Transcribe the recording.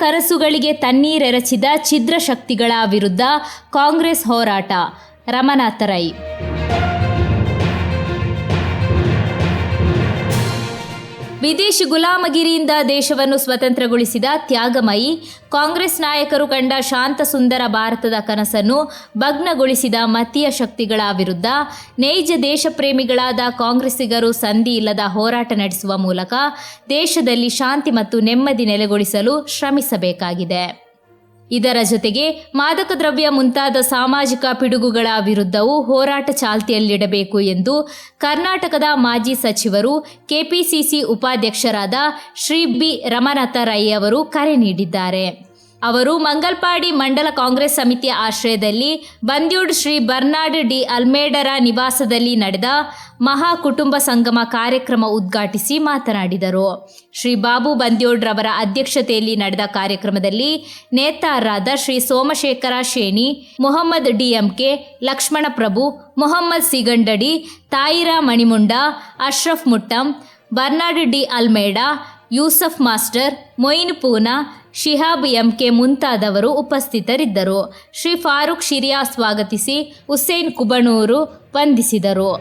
ಕನಸುಗಳಿಗೆ ತಣ್ಣೀರೆರಚಿದ ಛಿದ್ರ ಶಕ್ತಿಗಳ ವಿರುದ್ಧ ಕಾಂಗ್ರೆಸ್ ಹೋರಾಟ. ರಮನಾಥ ರೈ ವಿದೇಶಿ ಗುಲಾಮಗಿರಿಯಿಂದ ದೇಶವನ್ನು ಸ್ವತಂತ್ರಗೊಳಿಸಿದ ತ್ಯಾಗಮಯಿ, ಕಾಂಗ್ರೆಸ್ ನಾಯಕರು ಕಂಡ ಶಾಂತ ಸುಂದರ ಭಾರತದ ಕನಸನ್ನು ಭಗ್ನಗೊಳಿಸಿದ ಮತೀಯ ಶಕ್ತಿಗಳ ವಿರುದ್ಧ ನೈಜ ದೇಶಪ್ರೇಮಿಗಳಾದ ಕಾಂಗ್ರೆಸ್ಸಿಗರು ಸಂಧಿ ಇಲ್ಲದ ಹೋರಾಟ ನಡೆಸುವ ಮೂಲಕ ದೇಶದಲ್ಲಿ ಶಾಂತಿ ಮತ್ತು ನೆಮ್ಮದಿ ನೆಲೆಗೊಳಿಸಲು ಶ್ರಮಿಸಬೇಕಾಗಿದೆ. ಇದರ ಜೊತೆಗೆ ಮಾದಕ ದ್ರವ್ಯ ಮುಂತಾದ ಸಾಮಾಜಿಕ ಪಿಡುಗುಗಳ ವಿರುದ್ಧವೂ ಹೋರಾಟ ಚಾಲ್ತಿಯಲ್ಲಿಡಬೇಕು ಎಂದು ಕರ್ನಾಟಕದ ಮಾಜಿ ಸಚಿವರು ಕೆಪಿಸಿಸಿ ಉಪಾಧ್ಯಕ್ಷರಾದ ಶ್ರೀ ಬಿ ರಮನಾಥ ರೈ ಅವರು ಕರೆ ನೀಡಿದ್ದಾರೆ. ಅವರು ಮಂಗಲ್ಪಾಡಿ ಮಂಡಲ ಕಾಂಗ್ರೆಸ್ ಸಮಿತಿಯ ಆಶ್ರಯದಲ್ಲಿ ಬಂದ್ಯೂಡ್ ಶ್ರೀ ಬರ್ನಾಡ್ ಡಿ ಅಲ್ಮೇಡರ ನಿವಾಸದಲ್ಲಿ ನಡೆದ ಮಹಾ ಕುಟುಂಬ ಸಂಗಮ ಕಾರ್ಯಕ್ರಮ ಉದ್ಘಾಟಿಸಿ ಮಾತನಾಡಿದರು. ಶ್ರೀ ಬಾಬು ಬಂದ್ಯೋಡ್ರವರ ಅಧ್ಯಕ್ಷತೆಯಲ್ಲಿ ನಡೆದ ಕಾರ್ಯಕ್ರಮದಲ್ಲಿ ನೇತಾರರಾದ Shri Somashekara Sheni, Mohammed DMK, Lakshmana Prabhu, Mohammed Sigandadi, Tayira Manimunda, Ashraf Muttam, Bernard D Almeida Yusuf master Moin Poona, Shihab M K ಮುಂತಾದವರು ಉಪಸ್ಥಿತರಿದ್ದರು. ಶ್ರೀ ಫಾರೂಕ್ ಶಿರಿಯಾ ಸ್ವಾಗತಿಸಿ ಹುಸೇನ್ ಕುಬಣೂರು ವಂದಿಸಿದರು.